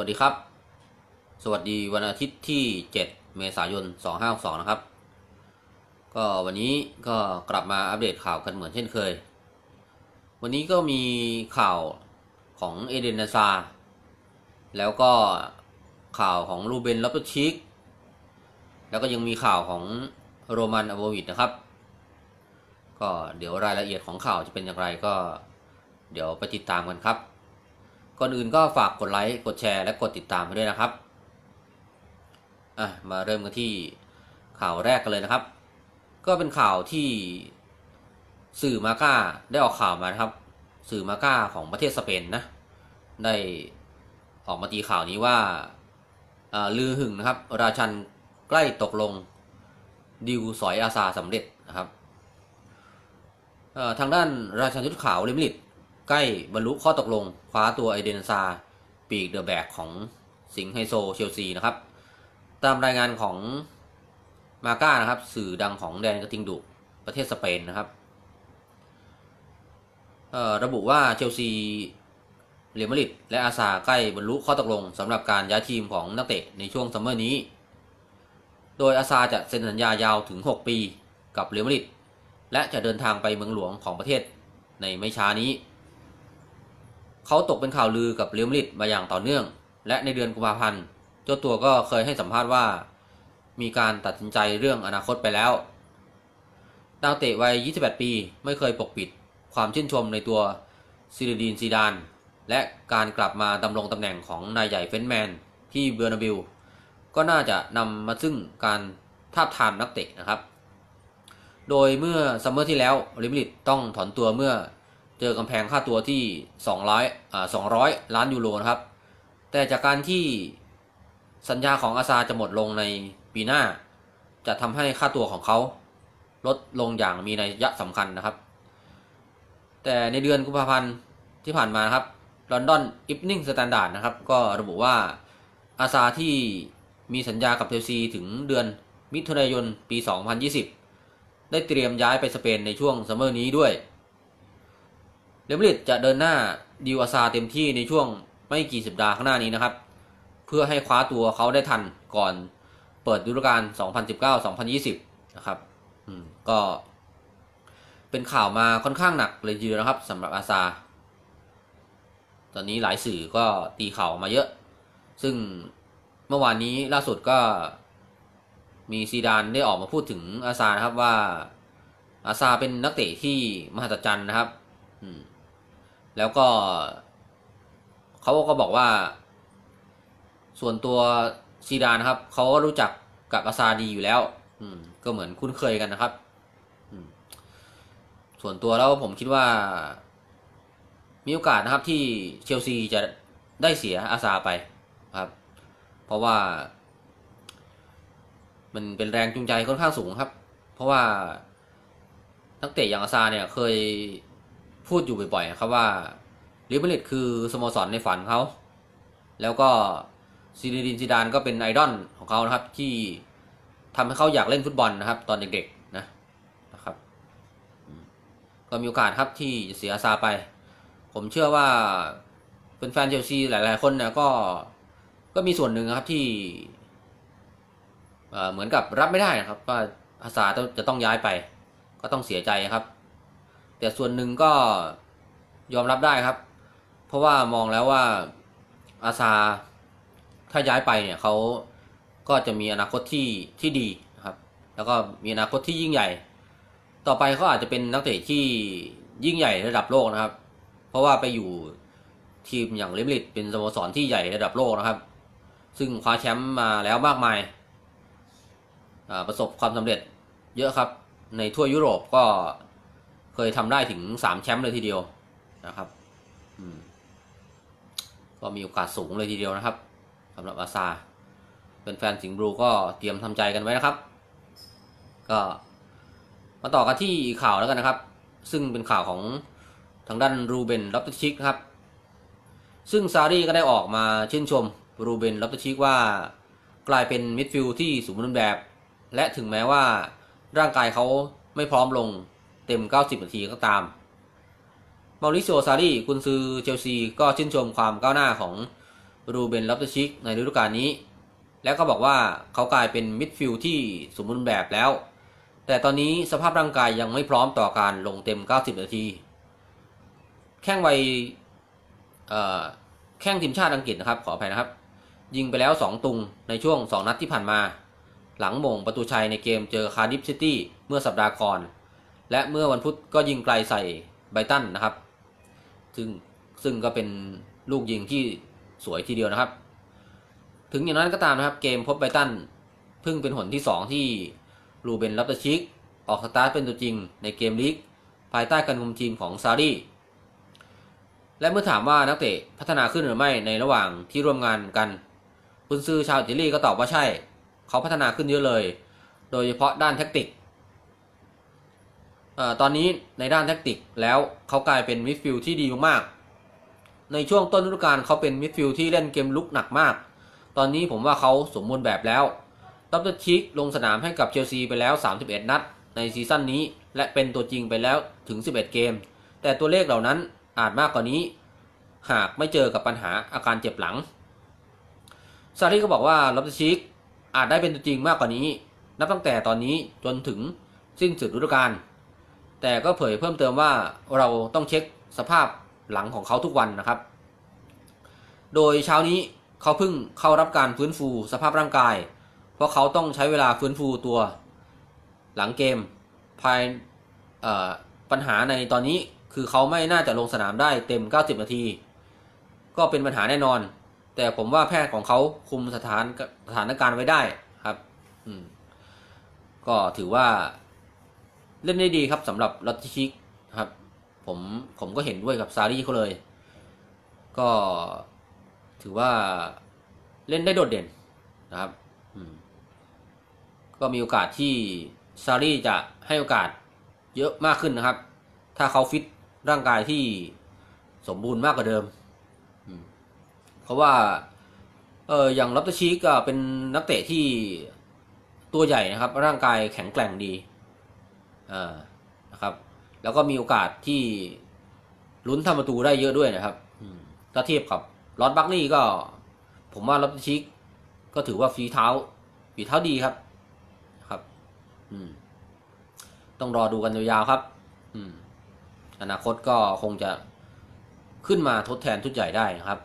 วัสดีครับ สวัสดีวันอาทิตย์ที่ 7 เมษายน 2562 นะครับ ก็วันนี้ก็กลับมาอัปเดตข่าวกันเหมือนเช่นเคย วันนี้ก็มีข่าวของเอเดนนาซา แล้วก็ข่าวของรูเบนลอปเปอร์ชิก แล้วก็ยังมีข่าวของโรมันอโบวิดนะครับ ก็เดี๋ยวรายละเอียดของข่าวจะเป็นอย่างไรก็เดี๋ยวไปติดตามกันครับ ก่อนอื่นก็ฝากกดไลค์กดแชร์และกดติดตามไปด้วยนะครับอะมาเริ่มกันที่ข่าวแรกกันเลยนะครับ ก็เป็นข่าวที่สื่อมาก้าได้ออกข่าวมานะครับ สื่อมาก้าของประเทศสเปนนะได้ออกมาตีข่าวนี้ว่าลือหึงนะครับ ราชันใกล้ตกลงดิวสอยอาซาสำเร็จนะครับทางด้านราชันชุดขาวเลมิลิต ใกล้บรรลุข้อตกลง คว้าตัวไอเดนซา ปีกเดอะแบกของสิงห์ไฮโซเชลซีนะครับ ตามรายงานของมาก้านะครับ สื่อดังของแดนกระทิงดุประเทศสเปนนะครับระบุว่าเชลซีเรอัลมาดริดและอาซาใกล้บรรลุข้อตกลงสำหรับการย้ายทีมของนักเตะในช่วงซัมเมอร์นี้ โดยอาซาจะเซ็นสัญญายาวถึง 6 ปีกับเรอัลมาดริดและจะเดินทางไปเมืองหลวงของประเทศในไม่ช้านี้ เขาตกเป็นข่าวลือกับเรอัลมาดริดมาอย่างต่อเนื่อง และในเดือนกุมภาพันธ์เจ้าตัวก็เคยให้สัมภาษณ์ว่า มีการตัดสินใจเรื่องอนาคตไปแล้ว ดาวเตะวัย 28 ปีไม่เคยปกปิดความชื่นชมในตัวซิลดีนซีดาน และการกลับมาดำรงตำแหน่งของนายใหญ่เฟนแมน ที่เบอร์นาบิลก็น่าจะนำมาซึ่งการทาบทามนักเตะนะครับ โดยเมื่อซัมเมอร์ที่แล้วเรอัลมาดริดต้องถอนตัวเมื่อ เจอกำแพงค่าตัวที่200อ่า200 ล้านยูโรนะครับ แต่จากการที่สัญญาของอาซาจะหมดลงในปีหน้า จะทำให้ค่าตัวของเขาลดลงอย่างมีนัยยะสำคัญนะครับ แต่ในเดือนกุมภาพันธ์ที่ผ่านมาครับลอนดอนอิฟนิ่งสแตนดาร์ดนะครับ ก็ระบุว่าอาซาที่มีสัญญากับเชลซีถึงเดือนมิถุนายนปี 2020 ได้เตรียมย้ายไปสเปนในช่วงซัมเมอร์นี้ด้วย เรอัลมาดริดจะเดินหน้าดิวอาซาเต็มที่ในช่วงไม่กี่สัปดาห์ข้างหน้านี้นะครับ เพื่อให้คว้าตัวเขาได้ทันก่อนเปิดฤดูกาล 2019-2020 นะครับ อืม ก็ เป็นข่าวมาค่อนข้างหนักเลยทีเดียวนะครับสำหรับอาซา ตอนนี้หลายสื่อก็ตีข่าวมาเยอะ ซึ่งเมื่อวานนี้ล่าสุดก็มีซีดานได้ออกมาพูดถึงอาซานะครับว่าอาซาเป็นนักเตะที่มหัศจรรย์นะครับ อืม แล้วก็เขาก็บอกว่า ส่วนตัวซีดานครับเขาก็รู้จักกับอาซาดีอยู่แล้ว อืม ก็เหมือนคุ้นเคยกันนะครับส่วนตัวแล้วผมคิดว่า มีโอกาสนะครับที่เชลซีจะได้เสียอาซาไปครับ เพราะว่า มันเป็นแรงจูงใจค่อนข้างสูงครับ เพราะว่านักเตะอย่างอาซาเนี่ยเคย พูดอยู่บ่อยๆครับว่าลิเบริตคือสโมสรในฝันเขาแล้วก็ซีดีดินซีดานก็เป็นไอดอลของเขานะครับ ที่ทำให้เขาอยากเล่นฟุตบอลนะครับ ตอนเด็กๆนะนะครับ ก็มีโอกาสครับที่เสียซาไป ผมเชื่อว่าเป็นแฟนเชลซีหลายๆคนเนี่ยก็ก็มีส่วนหนึ่งครับที่เหมือนกับรับไม่ได้นะครับ ว่าอาซาจะต้องย้ายไป ก็ต้องเสียใจครับ แต่ส่วนหนึ่งก็ยอมรับได้ครับ เพราะว่ามองแล้วว่าอาซาถ้าย้ายไปเนี่ยเขาก็จะมีอนาคตที่ที่ดีนะครับ แล้วก็มีอนาคตที่ยิ่งใหญ่ ต่อไปเขาอาจจะเป็นนักเตะที่ยิ่งใหญ่ระดับโลกนะครับ เพราะว่าไปอยู่ทีมอย่างเลมลิตเป็นสโมสรที่ใหญ่ระดับโลกนะครับ ซึ่งคว้าแชมป์มาแล้วมากมายประสบความสำเร็จเยอะครับ ในทั่วยุโรปก็ เคยทำได้ถึงสามแชมป์เลยทีเดียวนะครับก็มีโอกาสสูงเลยทีเดียวนะครับสำหรับอาซาเป็นแฟนสิงห์บลูก็เตรียมทำใจกันไว้นะครับ ก็มาต่อกันที่ข่าวแล้วกันนะครับ ซึ่งเป็นข่าวของทางด้านรูเบนลับตชิกครับ ซึ่งซารีก็ได้ออกมาชื่นชมรูเบนลับตชิกว่ากลายเป็นมิดฟิลด์ที่สมบูรณ์แบบ และถึงแม้ว่าร่างกายเขาไม่พร้อมลง เต็ม 90 นาทีก็ตาม มาริโซซารีกุนซือเชลซีก็ชื่นชมความก้าวหน้าของรูเบนลับเตชิกในฤดูกาลนี้ แล้วก็บอกว่าเขากลายเป็นมิดฟิลด์ที่สมบูรณ์แบบแล้ว แต่ตอนนี้สภาพร่างกายยังไม่พร้อมต่อการลงเต็ม 90 นาที แข้งวัยแข้งทีมชาติอังกฤษนะครับขออภัยนะครับ ยิงไปแล้ว 2 ตุงในช่วง 2 นัดที่ผ่านมา หลังมงประตูชัยในเกมเจอคาร์ดิฟซิตี้เมื่อสัปดาห์ก่อน และเมื่อวันพุธก็ยิงไกลใส่ไบตันนะครับ ซึ่งซึ่งก็เป็นลูกยิงที่สวยทีเดียวนะครับ ถึงอย่างนั้นก็ตามนะครับ เกมพบไบตันเพิ่งเป็นหนที่ 2 ที่รูเบนลับตชิก ออกสตาร์ทเป็นตัวจริงในเกมลีกภายใต้การคุมทีมของซารีและเมื่อถามว่านักเตะพัฒนาขึ้นหรือไม่ในระหว่างที่ร่วมงานกันคุณซือชาวอิตาลีก็ตอบว่าใช่ เขาพัฒนาขึ้นเยอะเลย โดยเฉพาะด้านแท็กติก ตอนนี้ในด้านแท็กติกแล้วเขากลายเป็นมิดฟิลด์ที่ดีมาก ในช่วงต้นฤดูกาลเขาเป็นมิดฟิลด์ที่เล่นเกมลุกหนักมาก ตอนนี้ผมว่าเขาสมบูรณ์แบบแล้วดับเบิลชิกลงสนามให้กับเชลซีไปแล้ว 31 นัด ในซีซั่นนี้ และเป็นตัวจริงไปแล้วถึง 11 เกม แต่ตัวเลขเหล่านั้นอาจมากกว่านี้ หากไม่เจอกับปัญหาอาการเจ็บหลัง ซารีก็บอกว่าลับเบิลชิกอาจได้เป็นตัวจริงมากกว่านี้ นับตั้งแต่ตอนนี้จนถึงสิ้นสุดฤดูกาล แต่ก็เผยเพิ่มเติมว่าเราต้องเช็คสภาพหลังของเขาทุกวันนะครับ โดยเช้านี้เขาเพิ่งเข้ารับการฟื้นฟูสภาพร่างกาย เพราะเขาต้องใช้เวลาฟื้นฟูตัวหลังเกมภายปัญหาในตอนนี้คือเขาไม่น่าจะลงสนามได้เต็ม 90 นาที ก็เป็นปัญหาแน่นอน แต่ผมว่าแพทย์ของเขาคุมสถานสถานการณ์ไว้ได้ครับก็ถือว่า เล่นได้ดีครับสำหรับลอตชิกครับ ผมผมก็เห็นด้วยกับซารีเขาเลย ก็ถือว่าเล่นได้โดดเด่นนะครับก็มีโอกาสที่ซารีจะให้โอกาสเยอะมากขึ้นนะครับ ถ้าเขาฟิตร่างกายที่สมบูรณ์มากกว่าเดิม เพราะว่าเอออย่างลับตชีก็เป็นนักเตะที่ตัวใหญ่นะครับ ร่างกายแข็งแกร่งดี นะครับ แล้วก็มีโอกาสที่ลุ้นทำประตูได้เยอะด้วยนะครับถ้าเทียบกับลอตบัคลี่ก็ ผมว่าลับชิกก็ถือว่าฝีเท้าฝีเท้าดีครับครับ อืม ต้องรอดูกันยาวๆครับ อืม อนาคตก็คงจะขึ้นมาทดแทนทุดใหญ่ได้นะครับ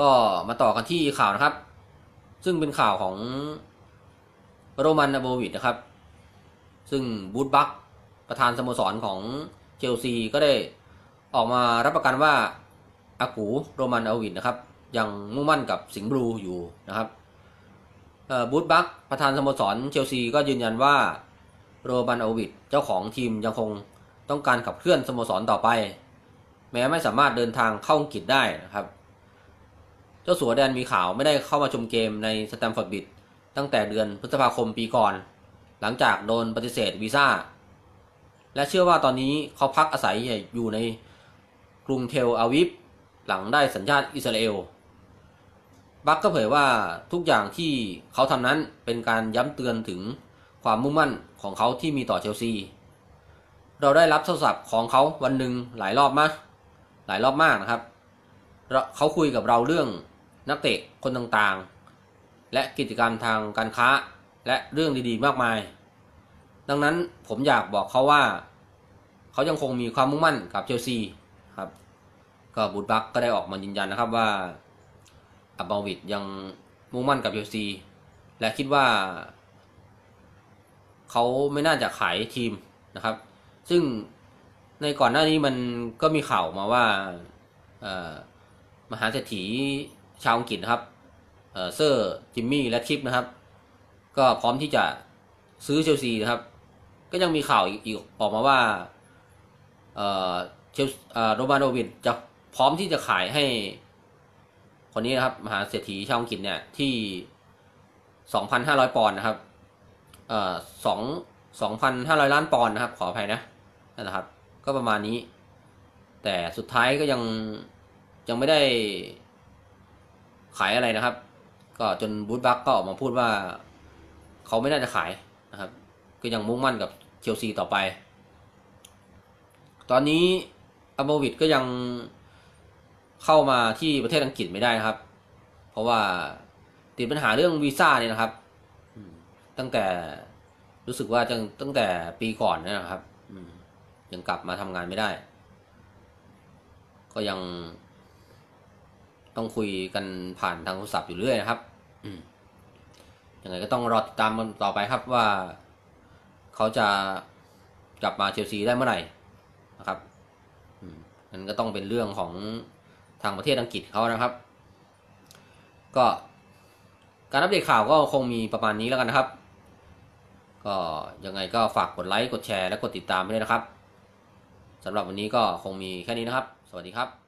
ก็มาต่อกันที่ข่าวนะครับ ซึ่งเป็นข่าวของโรมันนาโบวิดนะครับ ซึ่งบูธบัคประธานสโมสรของเชลซีก็ได้ออกมารับประกันว่าอากูโรมันอวินนะครับ ยังมุ่งมั่นกับสิงห์บลูอยู่นะครับบูธบัคประธานสโมสรเชลซีก็ยืนยันว่าโรมันอวิดเจ้าของทีมยังคงต้องการขับเคลื่อนสโมสรต่อไป แม้ไม่สามารถเดินทางเข้าอังกฤษได้นะครับ เจ้าสัวแดนมีข่าวไม่ได้เข้ามาชมเกมในสแตมฟอร์ดบิดตั้งแต่เดือนพฤษภาคมปีก่อน หลังจากโดนปฏิเสธวีซ่า และเชื่อว่าตอนนี้เขาพักอาศัยอยู่ในกรุงเทลอาวิฟหลังได้สัญชาติอิสราเอล บัคก็เผยว่าทุกอย่างที่เขาทำนั้นเป็นการย้ำเตือนถึงความมุ่งมั่นของเขาที่มีต่อเชลซี เราได้รับโทรศัพท์ของเขาวันหนึ่งหลายรอบมาก หลายรอบมากนะครับ เขาคุยกับเราเรื่องนักเตะคนต่างๆ และกิจกรรมทางการค้า และเรื่องดีๆมากมาย ดังนั้นผมอยากบอกเขาว่า เขายังคงมีความมุ่งมั่นกับเชลซีครับ ก็บูดบักก็ได้ออกมายืนยันนะครับว่าอับบาวิดยังมุ่งมั่นกับเชลซีและคิดว่า เขาไม่น่าจะขายทีมนะครับ ซึ่งในก่อนหน้านี้มันก็มีข่าวมาว่ามหาเศรษฐีชาวอังกฤษนะครับเซอร์จิมมี่และชิปนะครับ ก็พร้อมที่จะซื้อเชลซีนะครับ ก็ยังมีข่าวอีกออกมาว่าเออเชลโรมาโนวินจะพร้อมที่จะขายให้ คนนี้นะครับ มหาเศรษฐีชาวอังกฤษเนี่ยที่สองพันห้าร้อยปอนด์นะครับเอ่อสองสองพันห้าร้อยล้านปอนด์นะครับ ขออภัยนะนั่นนะครับ ก็ประมาณนี้ แต่สุดท้ายก็ยังยังไม่ได้ขายอะไรนะครับ ก็จนบูธบัคก็ออกมาพูดว่า เขาไม่น่าจะขายนะครับ ก็ยังมุ่งมั่นกับเชลซีต่อไป ตอนนี้อับโบวิดก็ยังเข้ามาที่ประเทศอังกฤษไม่ได้นะครับ เพราะว่าติดปัญหาเรื่องวีซ่าเนี่ยนะครับ ตั้งแต่รู้สึกว่าจังตั้งแต่ปีก่อนนะครับยังกลับมาทำงานไม่ได้ ก็ยังต้องคุยกันผ่านทางโทรศัพท์อยู่เรื่อยนะครับ อืม ยังไงก็ต้องรอติดตามกันต่อไปครับว่า เขาจะกลับมาเชลซีได้เมื่อไหร่นะครับมันก็ต้องเป็นเรื่องของทางประเทศอังกฤษเขานะครับ ก็การอัปเดตข่าวก็คงมีประมาณนี้แล้วกันนะครับ ก็ยังไงก็ฝากกดไลค์กดแชร์และกดติดตามด้วยนะครับสำหรับวันนี้ก็คงมีแค่นี้นะครับ สวัสดีครับ